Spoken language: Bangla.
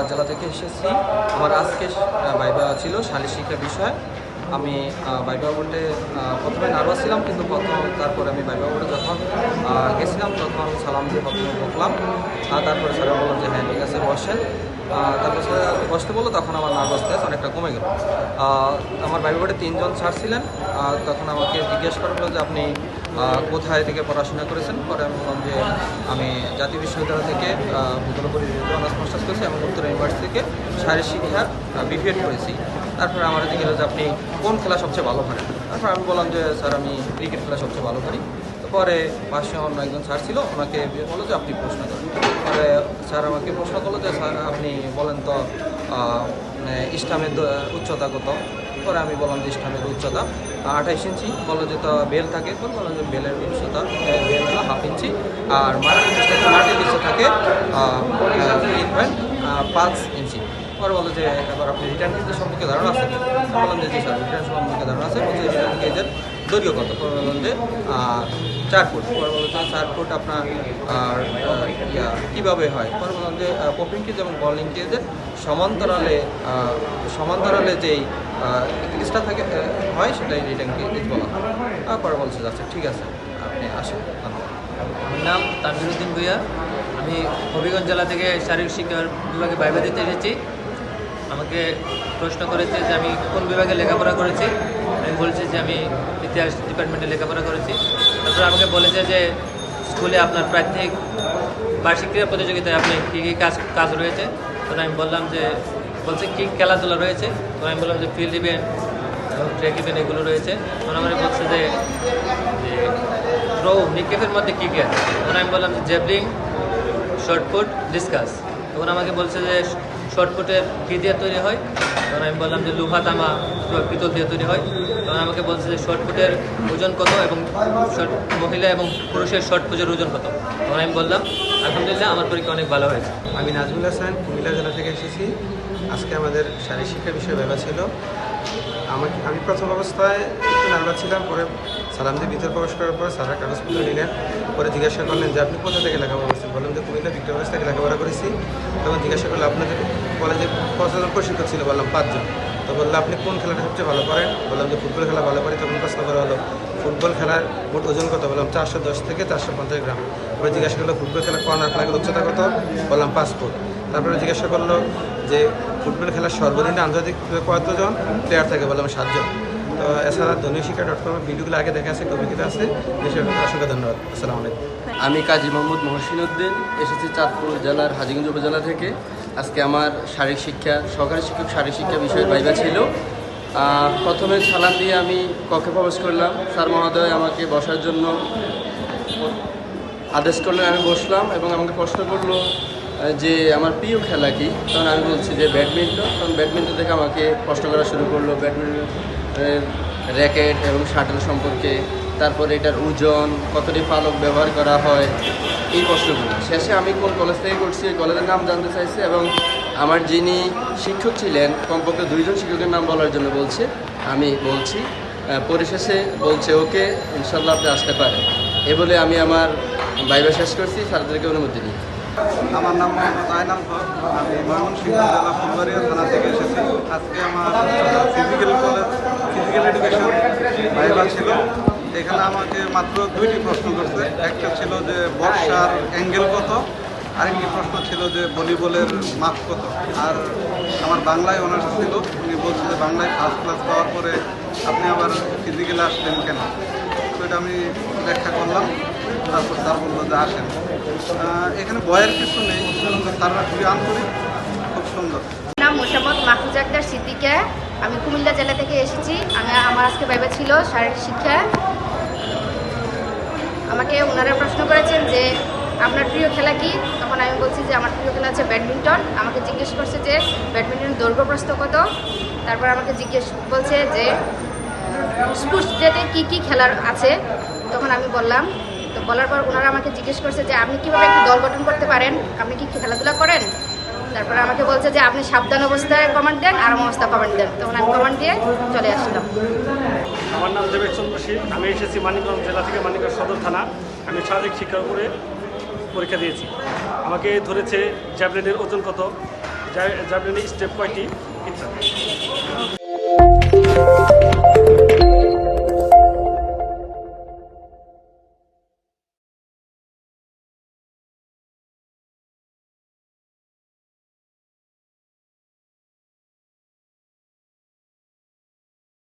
নওগাঁ জেলা থেকে এসেছি। আমার আজকে বাইবা ছিল শারীর শিক্ষা বিষয়। আমি বাইবা বোর্ডে প্রথমে নার্ভাস ছিলাম, কিন্তু প্রথম, তারপরে আমি বাইবা বোর্ডে যখন গেছিলাম, তখন সালাম দিয়ে প্রথমে বকলাম। তারপরে স্যার বললাম যে হ্যাঁ ঠিক আছে, বসেন। তারপর স্যার বসতে বলল, তখন আমার নার্ভাস নার্ভাসনেস অনেকটা কমে গেল। আমার বাইবা বোর্ডে তিনজন স্যার ছিলেন তখন আমাকে জিজ্ঞেস করা যে আপনি কোথায় থেকে পড়াশোনা করেছেন? পরে আমি বললাম যে আমি জাতীয় বিশ্ববিদ্যালয় থেকে ভূগোল পরিবেশ অনার্স মাস্টার্স করেছি, এবং উত্তর ইউনিভার্সিটি থেকে শারীরিক শিক্ষার বিপিএড করেছি। তারপরে আমার দিকে যে আপনি কোন খেলা সবচেয়ে ভালো পারেন? তারপর আমি বললাম যে, স্যার, আমি ক্রিকেট খেলা সবচেয়ে ভালো তো পরে পাশে অন্য একজন স্যার ছিল, ওনাকে বলল যে আপনি প্রশ্ন করেন। পরে স্যার আমাকে প্রশ্ন করল যে, স্যার, আপনি বলেন তো মানে ইসলামের উচ্চতা কত? পরে আমি বললাম যে, ইসলামের উচ্চতা আঠাইশ ইঞ্চি। বলল যে, তো বেল থাকে? তো বললাম যে, বেলের উচ্চতা বেল হলো হাফ ইঞ্চি। আর মাটির মাটির নিচে থাকে পয়েন্ট পাঁচ ইঞ্চি। পরে বলল যে, এবার আপনি রিটার্ন সম্পর্কে ধারণা আছে বললাম যে স্যার রিটার্ন সম্পর্কে ধারণা আছে। বলছে দৈর্ঘ্য কত পরে বললাম চার ফুট। পরে বলল চার ফুট আপনার, আর কীভাবে হয়? পরে বললাম পপিং কেজ এবং বলিং কেজের সমান্তরালে সমান্তরালে যেই ইংলিশটা থাকে হয় সেটাই রিটার্ন কেজ বলা হয়। যে আচ্ছা ঠিক আছে, আপনি আসেন। আমার নাম তানবিরুদ্দিন ভুইয়া। আমি হবিগঞ্জ জেলা থেকে শারীরিক শিক্ষার বিভাগে বাইবা দিতে এসেছি। আমাকে প্রশ্ন করেছে যে আমি কোন বিভাগে লেখাপড়া করেছি। আমি বলছি যে আমি ইতিহাস ডিপার্টমেন্টে লেখাপড়া করেছি। তারপর আমাকে বলেছে যে স্কুলে আপনার প্রাথমিক বার্ষিক ক্রীড়া প্রতিযোগিতায় আপনি কী কী কাজ কাজ রয়েছে? তখন আমি বললাম যে, বলছে কী খেলাধুলা রয়েছে? তখন আমি বললাম যে ফিল্ড ইভেন্ট এবং ট্রেক ইভেন্ট এগুলো রয়েছে। তখন আমার বলছে যে থ্রো নিকেফের মধ্যে কী কী আছে? তখন আমি বললাম যে জেবলিং শর্টপুট ডিসকাস তখন আমাকে বলছে যে শর্টপুটের কী দিয়ে তৈরি হয়। তখন আমি বললাম যে লোহা তামা পিতল দিয়ে তৈরি হয়। তখন আমাকে বলছে যে শর্টপুটের ওজন কত এবং মহিলা এবং পুরুষের শর্ট পুজোর ওজন কত? তখন আমি বললাম, আলহামদুলিল্লাহ, আমার পরীক্ষা অনেক ভালো হয়েছে। আমি নাজমুল হাসান, কুমিল্লা জেলা থেকে এসেছি। আজকে আমাদের শারীরিক শিক্ষা বিষয়ে ব্যাপার ছিল। আমাকে, আমি প্রথম অবস্থায় একটু নার্ভাস ছিলাম, পরে সালাম দিয়ে ভিতরে প্রবেশ করার পর স্যাররা কাগজপত্র নিলেন, পরে জিজ্ঞাসা করলেন যে আপনি কোথা থেকে লেখাপড়া করছেন? বললাম যে কুমিল্লা ভিক্টোর কলেজ থেকে লেখাপড়া করেছি। তখন জিজ্ঞাসা করলে আপনাদের কলেজে কতজন প্রশিক্ষক ছিল? বললাম, পাঁচজন। তো বলল, আপনি কোন খেলাটা সবচেয়ে ভালো করেন? বললাম যে, ফুটবল খেলা ভালো পারি তখন প্রশ্ন করা হলো, ফুটবল খেলার মোট ওজন কত? বললাম, চারশো দশ থেকে চারশো পঞ্চাশ গ্রাম। এবার জিজ্ঞাসা করল, ফুটবল খেলা কর্নার খেলার উচ্চতা কত? বললাম ফুট। তারপরে জিজ্ঞাসা করল যে ফুটবল খেলার সর্বনিম্ন আন্তর্জাতিক কতজন প্লেয়ার থাকে? বললাম সাতজন। তো এছাড়া ধনী শিক্ষা ডট কমের ভিডিওগুলো আগে দেখা আছে কবিতা আছে। দেশের অসংখ্য ধন্যবাদ। আসসালামু আলাইকুম। আমি কাজী মোহাম্মদ মহসিন উদ্দিন এসেছি চাঁদপুর জেলার হাজিগঞ্জ উপজেলা থেকে। আজকে আমার শারীরিক শিক্ষা, সহকারী শিক্ষক শারীরিক শিক্ষা বিষয়ের বাইবা ছিল। প্রথমে সালাম দিয়ে আমি কক্ষে প্রবেশ করলাম। স্যার মহোদয় আমাকে বসার জন্য আদেশ করলেন, আমি বসলাম এবং আমাকে প্রশ্ন করল যে আমার প্রিয় খেলা কি, তখন আমি বলছি যে ব্যাডমিন্টন। তখন ব্যাডমিন্টন থেকে আমাকে প্রশ্ন করা শুরু করল ব্যাডমিন্টন র্যাকেট এবং শাটল সম্পর্কে, তারপরে এটার ওজন, কতটি পালক ব্যবহার করা হয়, এই প্রশ্নগুলো। শেষে আমি কোন কলেজ থেকে করছি ওই কলেজের নাম জানতে চাইছি এবং আমার যিনি শিক্ষক ছিলেন, কমপক্ষে দুইজন শিক্ষকের নাম বলার জন্য বলছে, আমি বলছি পরিশেষে বলছে, ওকে ইনশাল্লাহ আপনি আসতে পারেন। এ বলে আমি আমার বাইবা শেষ করছি, স্যারদেরকে অনুমতি দিই। আমার নাম মোহাম্মদ আয়নাল হক। আমি ময়মনসিংহ জেলা ফুলবাড়িয়া থানা থেকে এসেছি। আজকে আমার physical college physical education viva ছিল। এখানে আমাকে মাত্র দুইটি প্রশ্ন করছে। একটা ছিল যে বর্ষার অ্যাঙ্গেল কত? আরেকটি প্রশ্ন ছিল যে ভলিবলের মাপ কত? আর আমার বাংলায় অনার্স ছিল। উনি বলছে যে বাংলায় ফার্স্ট ক্লাস পাওয়ার পরে আপনি আবার ফিজিক্যালে আসলেন কেন? তো এটা আমি ব্যাখ্যা করলাম। যে আসেন। এখানে বয়ের কিছু নেই স্যাররা খুবই আন্তরিক, খুব সুন্দর। নাম মোসাম্মদ মাহফুজ আক্তার, সিদ্দিকা। আমি কুমিল্লা জেলা থেকে এসেছি। আমি, আমার আজকে বাইবা ছিল শারীরিক শিক্ষা। আমাকে ওনারা প্রশ্ন করেছেন যে, আপনার প্রিয় খেলা কি? তখন আমি বলছি যে, আমার প্রিয় খেলা হচ্ছে ব্যাডমিন্টন। আমাকে জিজ্ঞেস করছে যে ব্যাডমিন্টন দৈর্ঘ্য প্রস্থ কত? তারপর আমাকে জিজ্ঞেস বলছে যে স্পোর্টস ডেতে কী কী খেলার আছে? তখন আমি বললাম তো বলার পর ওনারা আমাকে জিজ্ঞেস করছে যে, আপনি কীভাবে একটি দল গঠন করতে পারেন? আপনি কি খেলাধুলা করেন? তারপরে আমাকে বলছে যে, আপনি সাবধান অবস্থায় কমান্ড দেন আরাম অবস্থা কমান্ড দেন। তখন আমি কমান্ড দিয়ে চলে আসলাম। আমার নাম দেবেশ চন্দ্র শীল। আমি এসেছি মানিকগঞ্জ জেলা থেকে মানিকগঞ্জ সদর থানা। আমি শারীরিক শিক্ষার উপরে পরীক্ষা দিয়েছি। আমাকে ধরেছে জ্যাভলিনের ওজন কত? জ্যাভলিনের স্টেপ কয়টি? ইত্যাদি।